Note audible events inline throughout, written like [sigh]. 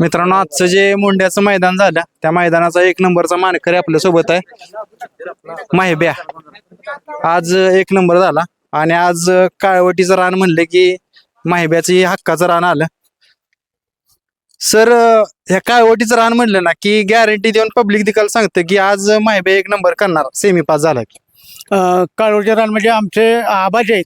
मित्रांनो आजचं जे मुंड्याचं मैदान झालं त्या मैदानाचा एक नंबरचा मानकरी आपल्यासोबत आहे. माहिब्या. आज एक नंबर झाला. आणि आज काळवटीचं रान म्हणलं की माहिब्याचं हक्काचं रान आलं. सर ह्या काळवटीचं रान म्हणलं ना की गॅरंटी देऊन पब्लिक दिकाल सांगतं की आज माहिब्या एक नंबर करणार सेमी पास झाला की. काळोजा रान म्हणजे आमचे आबाज. आहेत.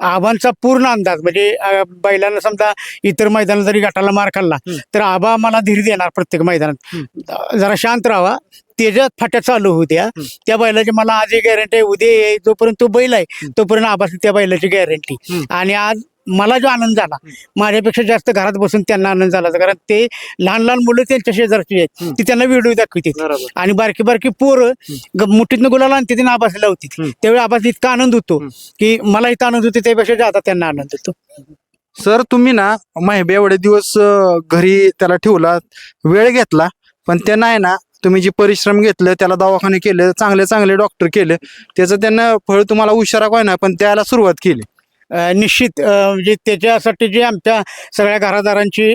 आबांचा पूर्ण अंदाज म्हणजे अं, बैलांना समजा इतर मैदानात जरी गटाला मार खाल्ला. तर आबा मला धीर देणार प्रत्येक मैदानात. जरा शांत राहावा त्याच्यात फाट्या चालू होत्या. त्या बैलाची मला आज गॅरंटी आहे. उद्या आहे, जोपर्यंत तो बैल आहे तोपर्यंत आबास त्या बैलाची गॅरंटी. आणि आज मला जो आनंद झाला माझ्यापेक्षा जास्त घरात बसून त्यांना आनंद झाला कारण ते लहान लहान मुलं त्यांच्या शेजारची आहेत. ती त्यांना व्हिडिओ दाखवते. आणि बारकी बारकी पोरं मुठीतनं गुलाला आणते त्यांना आबास लावते. हम्म. त्यावेळी आबास इतका आनंद होतो. की मला इथं आनंद होतो त्यापेक्षा जादा त्यांना आनंद होतो. सर तुम्ही ना माहिती एवढे दिवस घरी त्याला ठेवला वेळ घेतला पण ते नाही ना तुम्ही जे परिश्रम घेतले त्याला दवाखाने केले चांगले चांगले डॉक्टर केले त्याचं त्यांना फळ तुम्हाला उशारा काय ना पण त्याला सुरुवात केली. निश्चित म्हणजे त्याच्यासाठी जे आमच्या सगळ्या घरादारांची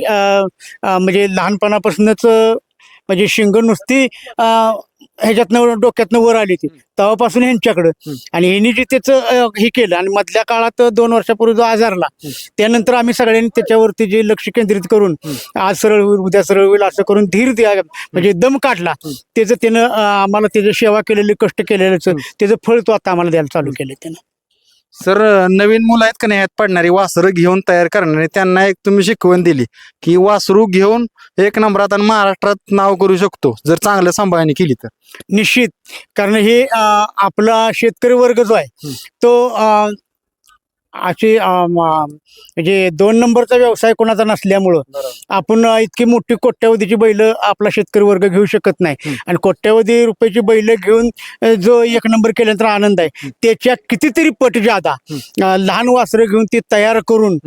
म्हणजे लहानपणापासूनच म्हणजे शिंग नुसती ह्याच्यातनं डोक्यातनं वर आली ती तेव्हापासून ह्यांच्याकडं. आणि ह्यांनी जे त्याचं हे केलं आणि मधल्या काळात दोन वर्षापूर्वी जो आजारला. त्यानंतर आम्ही सगळ्यांनी त्याच्यावरती जे लक्ष केंद्रित करून आज सरळ होईल उद्या सरळ होईल असं करून धीर द्या म्हणजे दम काढला. त्याचं त्यानं आम्हाला त्याची सेवा केलेली कष्ट केलेलं त्याचं फळ तो आता आम्हाला द्यायला चालू केलं त्यानं. सर नवीन मुलं आहेत का नाही पडणारी वासरं घेऊन तयार करणारे. त्यांना एक तुम्ही शिकवण दिली की वासरू घेऊन एक नंबरात आणि महाराष्ट्रात नाव करू शकतो जर चांगल्या सांभाळणी केली तर. निश्चित. कारण हे अं, आपला शेतकरी वर्ग जो आहे. तो अं, अशी म- म्हणजे दोन नंबरचा व्यवसाय कोणाचा नसल्यामुळं आपण इतकी मोठी कोट्यावधीची बैल आपला शेतकरी वर्ग घेऊ शकत नाही. आणि कोट्यावधी रुपयाची बैल घेऊन जो एक नंबर केल्यानंतर आनंद आहे. त्याच्या कितीतरी पट जादा लहान वासरं घेऊन ती तयार करून.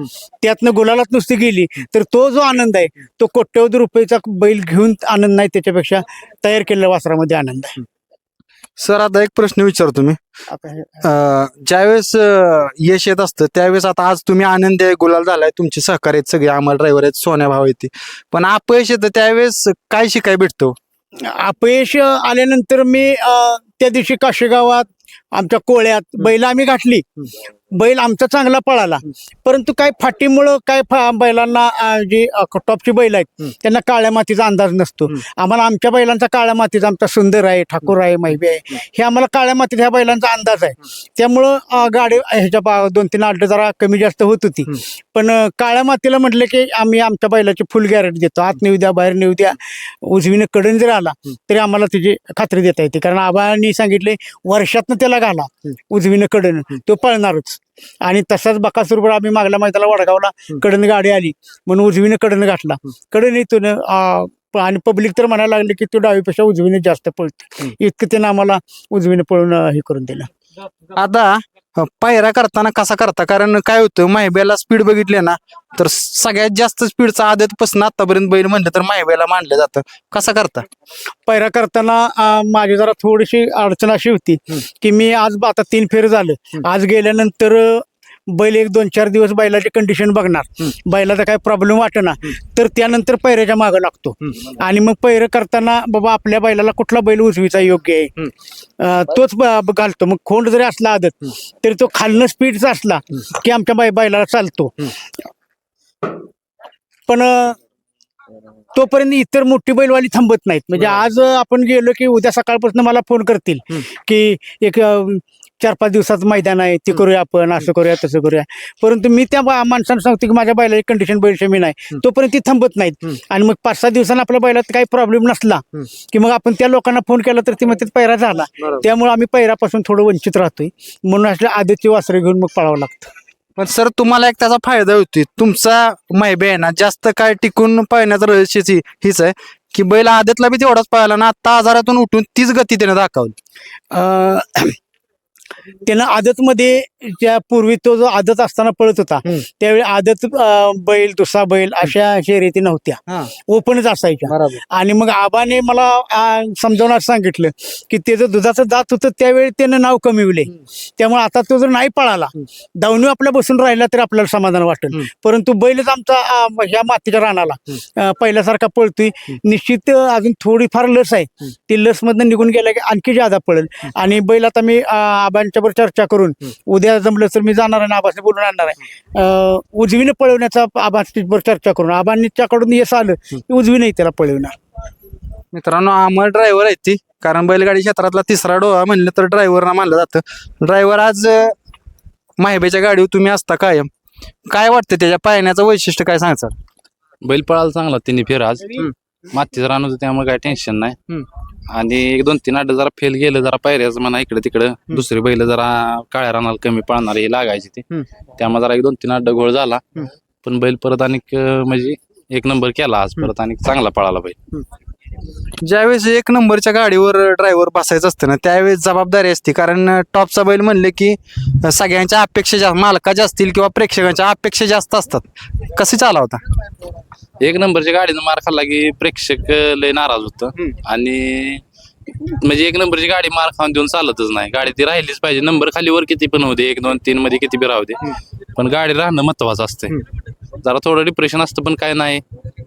त्यातनं गुलालात नुसती गेली तर तो जो आनंद आहे तो कोट्यावधी रुपयाचा बैल घेऊन आनंद नाही त्याच्यापेक्षा तयार केलेल्या वासरामध्ये आनंद आहे. सर आता एक प्रश्न विचारतो मी. आता हे- अं, ज्यावेळेस अं, यश येत असतं त्यावेळेस आता आज तुम्ही आनंदी आहे गुलाल झालाय तुमचे सहकारी आहेत सगळे आम्हाला ड्रायव्हर आहेत सोन्या भाव आहेत ते. पण अपयश येतं त्यावेळेस काय शिकाय भेटतो? अपयश आल्यानंतर मी अ, त्या दिवशी काशेगावात आमच्या कोळ्यात बैल आम्ही घातली. बैल आमचा चांगला पळाला. परंतु काय फाटीमुळं काय फा- बैलांना जी टॉपची बैल आहेत. त्यांना काळ्या मातीचा अंदाज नसतो. आम्हाला आमच्या बैलांचा काळ्या मातीचा आमचा सुंदर आहे ठाकूर आहे मैबी आहे हे आम्हाला काळ्या मातीत ह्या बैलांचा अंदाज आहे. त्यामुळं गाडी ह्याच्या बा- दोन तीन आठ जरा कमी जास्त होत होती. पण काळ्या मातीला म्हटलं की आम्ही आमच्या बैलाची फुल गॅरंटी देतो. आत नेऊ द्या बाहेर नेऊ द्या. उजवीने कडन जरी आला तरी आम्हाला त्याची खात्री देता येते. कारण आबांनी सांगितले वर्षातनं त्याला घाला. उजवीनं कडन. तो पळणारच. आणि तसाच बकासूरवर आम्ही मागल्या मैदाला वडगावला कडन गाडी आली. म्हणून उजवीनं कडन घातला. कडन इथून आणि पब्लिक तर म्हणायला लागले की तो डावीपेक्षा उजवीने जास्त पळतो इतकं त्यानं आम्हाला उजवीने पळून हे करून दिलं. आता पायऱ्या करताना कसा करता कारण काय होतं माहिब्याला स्पीड बघितले ना तर सगळ्यात जास्त स्पीडचा आदतपासून आतापर्यंत बैल म्हणलं तर माहिब्याला मानलं जातं कसा करता पैरा करताना माझी जरा थोडीशी अडचण अशी होती. की मी आज आता तीन फेर झालं. आज गेल्यानंतर बैल एक दोन चार दिवस बैलाची कंडिशन बघणार. बैलाचा काय प्रॉब्लेम हम्म. तर त्यानंतर पैऱ्याच्या मागं लागतो. आणि मग पैर करताना बाबा आपल्या बैलाला कुठला बैल उजवीचा योग्य आहे. अं, तोच ब- घालतो. मग खोंड जरी असला आदत तरी तो खालनं स्पीडचा असला की आमच्या बै बैलाला चालतो. पण अं, तोपर्यंत इतर मोठी बैलवाली थांबत नाहीत. म्हणजे आज अं, आपण गेलो की उद्या सकाळपासून मला फोन करतील. की एक अं, चार पाच दिवसाचं मैदान आहे ते करूया आपण असं करूया तसं करूया. परंतु मी त्या माणसांना सांगतो की माझ्या बैलाची कंडिशन बैलशी मी नाही तोपर्यंत ती थांबत नाहीत. आणि मग पाच सहा दिवसांना आपल्या बैलात काही प्रॉब्लेम नसला. की मग आपण त्या लोकांना फोन केला तर ते म्हणतात पैरा झाला. त्यामुळे आम्ही पैरापासून थोडं वंचित राहतोय. म्हणून असल्या आधीची वासरे घेऊन मग पळावं लागतं. पण सर तुम्हाला एक त्याचा फायदा होतोय. तुमचा माहिबे आहे ना जास्त काय टिकून पळण्याचं रहस्यच ही- हीच आहे की बैल आदतला बी तेवढाच पळाला ना आता आजारातून उठून तीच गती त्याने दाखवली. अं, त्यानं आदतमध्ये त्या पूर्वी तो जो आदत असताना पळत होता. त्यावेळी आदत बैल दुसरा बैल अशा शर्यती नव्हत्या. ओपनच असायच्या. आणि मग आबाने मला असं सांगितलं की त्याचं दुधाचं दात होतं त्यावेळी त्यानं नाव कमिवले. त्यामुळे आता तो जर नाही पळाला दावणी आपल्या बसून राहिला तर आपल्याला समाधान वाटेल. परंतु बैलच आमचा ह्या मातीच्या रानाला पहिल्यासारखा पळतोय. निश्चित अजून थोडीफार लस आहे. ती लस मधनं निघून गेल्या की आणखी ज्यादा पळेल. आणि बैल आता मी अ, आबांच्या बरोबर चर्चा करून उद्या जमलं तर मी जाणार आहे आणि आबाने बोलून आणणार आहे. उजवीने पळवण्याचा बरोबर चर्चा करून आबांच्याकडून यश आलं की उजवीने त्याला पळवणार. मित्रांनो अमर ड्रायव्हर आहेत ती. कारण बैलगाडी क्षेत्रातला तिसरा डोळा म्हणलं तर ड्रायव्हरना मानलं जातं. ड्रायव्हर आज माहिबेच्या गाडीवर तुम्ही असता कायम. काय वाटतं त्याच्या पायण्याचं वैशिष्ट्य काय सांगचाल बैल पळाला चांगला तिन्ही फेर आज. मातीचं रान होतं त्यामुळे काय टेन्शन नाही. आणि एक दोन तीन आठ जरा फेल गेलं जरा पायऱ्याचं म्हणा इकडे तिकडे. दुसरी बैल जरा काळ्या रानाला कमी पळणार हे लागायची ती. त्यामुळे जरा एक दोन तीन आठ घोळ झाला. पण बैल परत आणि म्हणजे एक नंबर केला आज परत आणि चांगला पळाला बैल. ज्यावेळेस एक नंबरच्या गाडीवर ड्रायव्हर बसायचं असतं ना त्यावेळेस जबाबदारी असते. कारण टॉपचा बैल म्हणले की सगळ्यांच्या अपेक्षा जास्त मालकाच्या असतील किंवा प्रेक्षकांच्या अपेक्षा जास्त असतात. कसे चाला होता एक नंबरच्या गाडीनं मार खाल्ला की प्रेक्षक लय नाराज होत. आणि म्हणजे एक नंबरची गाडी मार खाऊन देऊन चालतच नाही. गाडी ती राहिलीच पाहिजे. नंबर खाली वर किती पण दे एक दोन तीन मध्ये किती बी राहू दे. पण गाडी राहणं महत्वाचं असते जरा थोडं डिप्रेशन असतं पण काय नाही.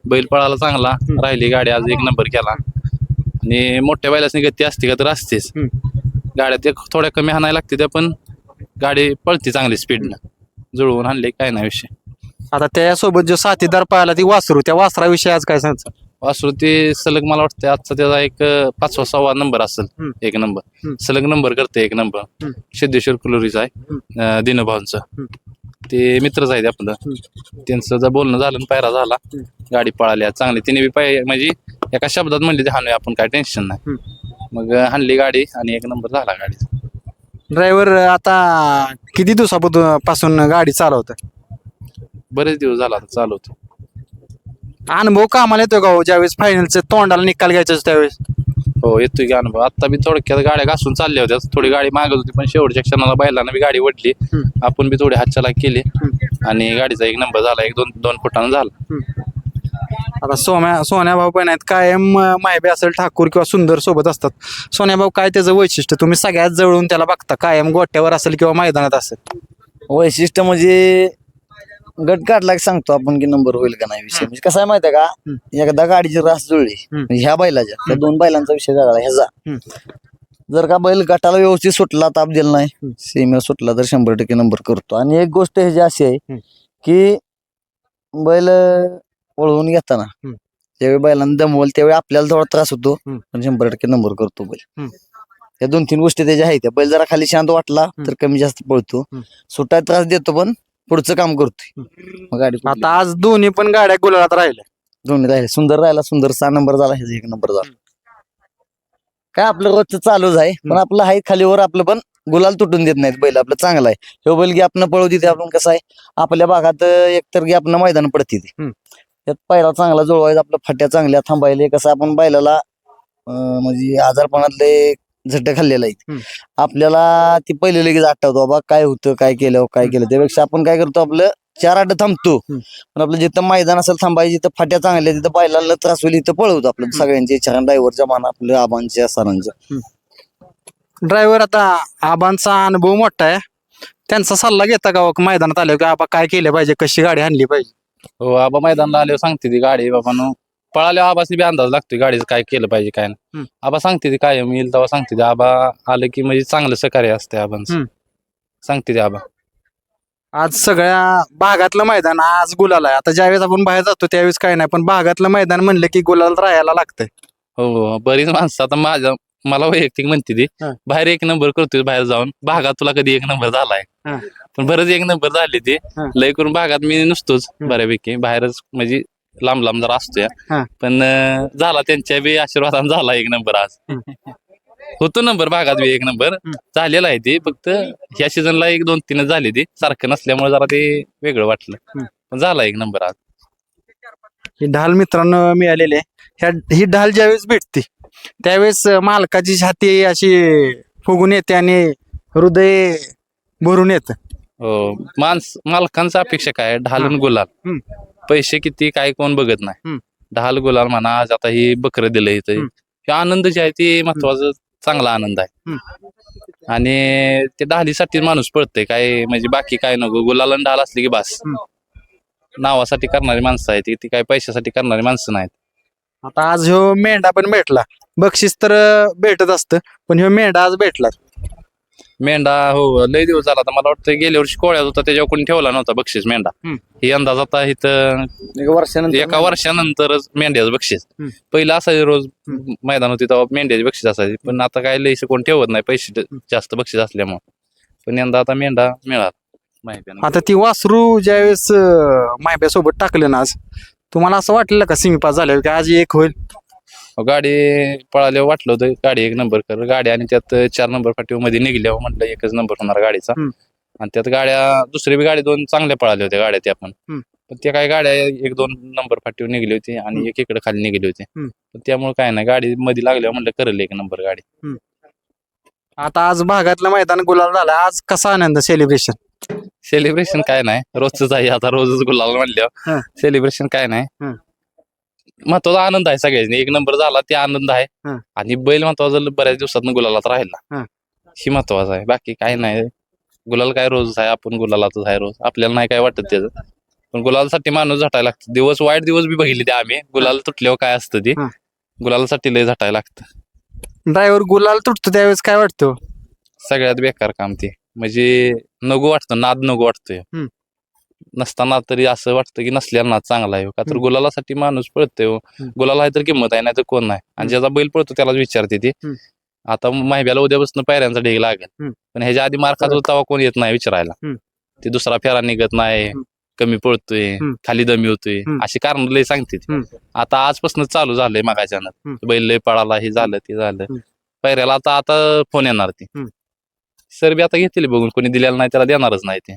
बैल पळाला चांगला राहिली गाडी आज एक नंबर केला. आणि मोठ्या बैलासनी गती असते का तर असतेच. गाड्या त्या थोड्या कमी हाणायला लागते त्या पण गाडी पळते चांगली स्पीडनं जुळवून आणले काय नाही विषय. आता त्यासोबत जो साथीदार पाहिला ती वासरू त्या वासराविषयी आज काय सांगचा वासरू ते सलग मला वाटतं आजचा त्याचा एक अं, पाचवा सहावा नंबर असेल हम्म. एक नंबर. हम्म. सलग नंबर करते एक नंबर. हम्म. सिद्धेश्वर कुलोरीचा आहे अं, दिनभाऊंचं. ते मित्रच आहेत आपलं. त्यांचं जर बोलणं झालं आणि पायरा झाला गाडी पळाली आज चांगली. तिने बी पाय म्हणजे एका शब्दात म्हणले ते हाणूया आपण काय टेन्शन नाही. मग हाणली गाडी आणि एक नंबर झाला गाडीचा ड्रायव्हर आता किती दिवसापासून पासून गाडी चालवतं बरेच दिवस झाला आता चालू होतो अनुभव कामाला येतो का हो? ज्यावेळेस फायनलचे तोंडाला निकाल घ्यायचा असतो त्यावेळेस? हो येतोय की अनुभव. आता बी थोडक्यात गाड्या घासून चालल्या होत्या. थोडी गाडी मागत होती पण शेवटच्या क्षणाला बैलांना बी गाडी वडली आपण बी थोडी हातचला केली. आणि गाडीचा एक नंबर झाला एक दोन दोन फुटानं झाला. आता सोम्या सोन्या भाऊ पण आहेत. कायम अं, मायबे असेल ठाकूर किंवा सुंदर सोबत असतात. सोन्या भाऊ काय त्याचं वैशिष्ट्य? तुम्ही सगळ्यात जवळून त्याला बघता. कायम गोट्यावर असेल किंवा मैदानात असेल. वैशिष्ट्य म्हणजे गट काढला की सांगतो आपण की नंबर होईल का नाही विषय. म्हणजे कसं आहे माहिती आहे का एकदा गाडीची रास जुळली. म्हणजे ह्या बैलाच्या त्या दोन बैलांचा विषय झाला. ह्याचा. जर का बैल गटाला व्यवस्थित सुटला ताप दिला नाही सीमेला सुटला तर शंभर टक्के नंबर करतो. आणि एक गोष्ट ह्याची अशी आहे की बैल वळवून घेताना. ज्यावेळी बैलांना दमवल त्यावेळी आपल्याला थोडा त्रास होतो. पण शंभर टक्के नंबर करतो बैल. या दोन तीन गोष्टी त्याच्या आहेत. त्या बैल जरा खाली शांत वाटला तर कमी जास्त पळतो. हम्म. सुटाय त्रास देतो पण पुढचं काम करतोय. मग गाडी? आता आज दोन्ही पण गाड्या गुलाबात राहिल्या. दोन्ही राहिले सुंदर राहिला सुंदर सहा नंबर झाला ह्याचा एक नंबर झाला. काय आपलं रोजचं चालूच आहे पण आपलं आहे खालीवर आपलं पण गुलाल तुटून देत नाहीत बैल. आपलं चांगलं आहे. ह्यो बैल आपण पळू देते आपण कसं आहे. आपल्या भागात अं, एकतर की आपण मैदान पडते ते. हम्म. त्यात पहिला चांगला जुळवायचा आपल्या फाट्या चांगल्या थांबायले. कसं आपण बैलाला अं, म्हणजे आजारपणातले झट्ट खाल्लेला आहे. आपल्याला ती पहिले लगेच आठवतो बाबा काय होतं काय केलं काय केलं? त्यापेक्षा आपण काय करतो आपलं चार आठ थांबतो. पण आपलं जिथं मैदान असेल थांबायचं जिथं फाट्या चांगल्या तिथं बैलाला त्रास होईल इथं पळवतो आपलं सगळ्यांची. इच्छा ड्रायव्हरच्या मान आपल्या आबांच्या सरांच्या ड्रायव्हर आता आबांचा अनुभव मोठा आहे. त्यांचा सल्ला घेता का हो मैदानात आले की आबा काय केलं पाहिजे कशी गाडी आणली पाहिजे? हो आबा मैदानला आल्यावर सांगते ती गाडी बाबानो. पळाल्यावर आबासनी बी अंदाज लागतोय गाडीचं काय केलं पाहिजे काय हम्म. नाही आबा सांगते ती काय येईल तेव्हा सांगते ती आबा आलं की म्हणजे चांगलं सहकार्य असते आबांचं हम्म. सांगते ती आबा आज सगळ्या भागातलं मैदान आज गुलाल आहे आता ज्यावेळेस आपण बाहेर जातो त्यावेळेस काय नाही पण भागातलं मैदान म्हणलं की गुलाल राहायला लागतंय हो बरीच माणसं आता माझ्या मला वैयक्तिक म्हणते ती हा. बाहेर एक नंबर करतोय बाहेर जाऊन भागात तुला कधी एक नंबर झालाय हा. पण बरंच एक नंबर झाली ती हा. लय करून भागात मी नुसतोच. बऱ्यापैकी बाहेरच म्हणजे लांब लांब जरा असतोय. हा. पण अं, झाला त्यांच्या बी आशीर्वादाने झाला एक नंबर आज. होतो नंबर भागात बी एक नंबर. झालेला आहे ते फक्त ह्या सीझनला एक दोन तीनच झाली ती. सारखं नसल्यामुळे जरा ते वेगळं वाटलं. पण झाला एक नंबर आज. ही ढाल मित्रांनो मिळालेली आहे. ह्या ही ढाल ज्यावेळेस भेटते त्यावेळेस मालकाची छाती अशी फुगून येते आणि हृदय भरून येतं. हो माणस मालकांचा अपेक्षा काय? ढालून गुलाल. हम्म. पैसे किती काय कोण बघत नाही. हम्म. ढाल गुलाल म्हणा आज आता ही बकरं दिलं इथं. हम्म. हे आनंद जे आहे ते महत्वाचं चांगला आनंद आहे. आणि ते ढालीसाठी माणूस पळतंय. काय म्हणजे बाकी काय नको. गुलाल आणि ढाल असली की बास. नावासाठी करणारी माणसं आहेत. ती- ती काय पैशासाठी करणारी माणसं नाहीत. आता आज ह्यो मेंढा पण भेटला. बक्षीस तर अं, भेटत असतं. पण ह्यो मेंढा आज भेटला मेंढा हो लय दिवस झाला. आता मला वाटतं गेल्या वर्षी कोळ्यात होता त्याच्यावर कोणी ठेवला नव्हता बक्षीस मेंढा. हम्म. ही अंदाज आता इथं एक वर्षानंतर एका वर्षानंतरच मेंढ्याचं बक्षीस. हम्म. पहिलं असायचं रोज. मैदान होती तेव्हा मेंढ्याची बक्षीस असायची. पण आता काय लयच कोण ठेवत नाही पैसे जास्त बक्षीस असल्यामुळे. पण यंदा आता मेंढा मिळाला. माहिती. आता ती वासरू ज्यावेळेस मायब्यासोबत टाकलं ना आज तुम्हाला असं वाटलं का सिमीपास झाल्यावर की आज एक होईल? गाडी पळाल्यावर वाटलं होतं गाडी एक नंबर कर. गाडी आणि त्यात चार नंबर फाटीवमध्ये निघल्यावर म्हटलं एकच नंबर होणार गाडीचा. हम्म. आणि त्यात गाड्या दुसरी बी गाडी दोन चांगल्या पळाल्या होत्या गाड्या त्या पण. हम्म. पण त्या काय गाड्या एक दोन नंबर फाटीवर निघली होती आणि एक इकडे खाली निघली होती. हम्म. पण त्यामुळे काय नाही गाडी मध्ये लागल्यावर म्हटलं करेल एक नंबर गाडी. आता आज भागातलं मैदान गुलाल झाला. आज कसा आनंद सेलिब्रेशन सेलिब्रेशन काय नाही. रोजच आहे आता रोजच गुलाल हा. म्हणल्यावर सेलिब्रेशन काय नाही. महत्त्वाचा आनंद आहे सगळ्यांनी. एक नंबर झाला ते आनंद आहे. हा. आणि बैल महत्त्वाचा बऱ्याच दिवसात गुलालात राहिला. हा. ही महत्वाचं आहे. बाकी काय नाही. गुलाल काय रोजच आहे आपण गुलालातच आहे रोज. आपल्याला नाही काय वाटत त्याचं. पण गुलालसाठी माणूस झटायला लागतं. दिवस वाईट दिवस बी बघितले ते आम्ही. गुलाल तुटल्यावर काय असतं ते? हा. गुलालासाठी लय झटायला लागतं. ड्रायव्हर गुलाल तुटतो त्यावेळेस काय वाटतं? सगळ्यात बेकार काम ते. म्हणजे नको वाटतं. नाद नको वाटतोय. हम्म. नसताना तरी असं वाटतं की नसल्याला नाद चांगला आहे हो. का तर. गुलालासाठी माणूस पळतोय हो. गुलाल आहे तर किंमत आहे नाही तर कोण नाही आणि ज्याचा बैल पळतो त्यालाच विचारते ती. आता माहिब्याला उद्यापासून पायऱ्यांचा ढीग लागेल. पण ह्याच्या आधी मार खात तेव्हा कोण येत नाही विचारायला. ते दुसरा फेरा निघत नाही. कमी पळतोय. खाली दमी होतोय. अशी कारण लय सांगते. आता आजपासून चालू झालंय मागाच्यानं हम्म. बैल लय पळाला हे झालं ते झालं. पायऱ्याला आता आता फोन येणार ती. सर बी आता घेतील बघून कोणी दिलेलं नाही त्याला देणारच नाही ते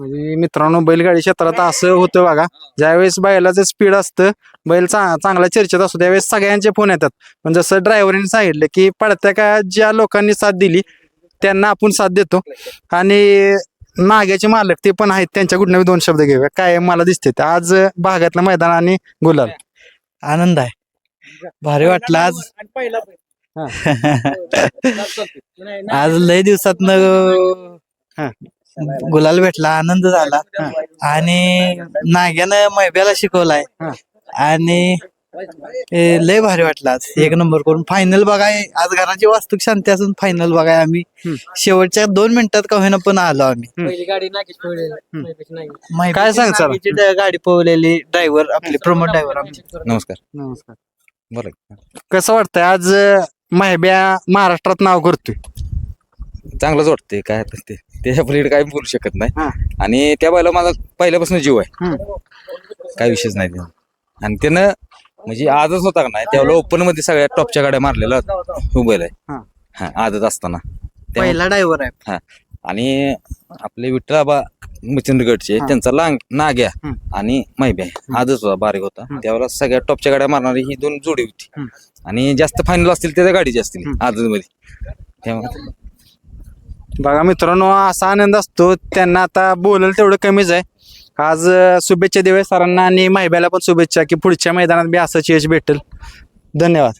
म्हणजे मित्रांनो बैलगाडी क्षेत्रात असं होतं बघा. ज्यावेळेस बैलाचं स्पीड असतं बैल चांगला चर्चेत असतो त्यावेळेस सगळ्यांचे फोन येतात. पण जसं ड्रायव्हरने सांगितलं की पडत्या का ज्या लोकांनी साथ दिली त्यांना आपण साथ देतो. आणि नाग्याचे मालक ते पण आहेत त्यांच्याकडून बी दोन शब्द घेऊया. काय मला दिसते. आज भागातलं मैदान आणि गुलाल. आनंद आहे. भारी वाटलं आज. [laughs] आज लय दिवसात हा. गुलाल भेटला आनंद झाला. आणि नाग्यानं मैब्याला शिकवलाय. हा. आणि लय भारी वाटलं आज. एक नंबर करून. फायनल बघाय आज घराची वास्तूक शांती असून फायनल बघाय आम्ही. शेवटच्या दोन मिनिटात का होईना पण आलो आम्ही. काय ड- गाडी पळवलेली ड्रायव्हर आपले प्रमोद ड्रायव्हर आमचे. नमस्कार. नमस्कार. कसं वाटतंय? आज माहिब्या महाराष्ट्रात नाव करतोय. चांगलंच वाटतंय काय ते त्याच्या पलीकडे काय बोलू शकत हा. नाही आणि त्या बायला माझा पहिल्यापासून जीव आहे. काय विषयच नाही त्याचा. आणि त्यानं म्हणजे आजच होता का नाही त्यावेळेला ओपनमध्ये सगळ्या टॉपच्या गाड्या मारलेल्या उभेल आहे हा. हा आजच असताना त्यामुळे- पहिला ड्रायव्हर आहे आणि आपले विठ्ठलाबा मुचंदगडचे हा. त्यांचा लांग नाग्या. आणि मैब्या आजच होता बारीक होता. त्यावेळेला सगळ्या टॉपच्या गाड्या मारणारी ही दोन जोडी होती. आणि जास्त फायनल असतील त्याच्या गाडीची असतील हम्म. आजच मध्ये त्यामुळे बघा मित्रांनो असा आनंद असतो. त्यांना आता बोलेल तेवढं कमीच आहे. आज शुभेच्छा देवे सरांना आणि माहिब्याला पण शुभेच्छा की पुढच्या मैदानात बी असंच यश भेटेल. धन्यवाद.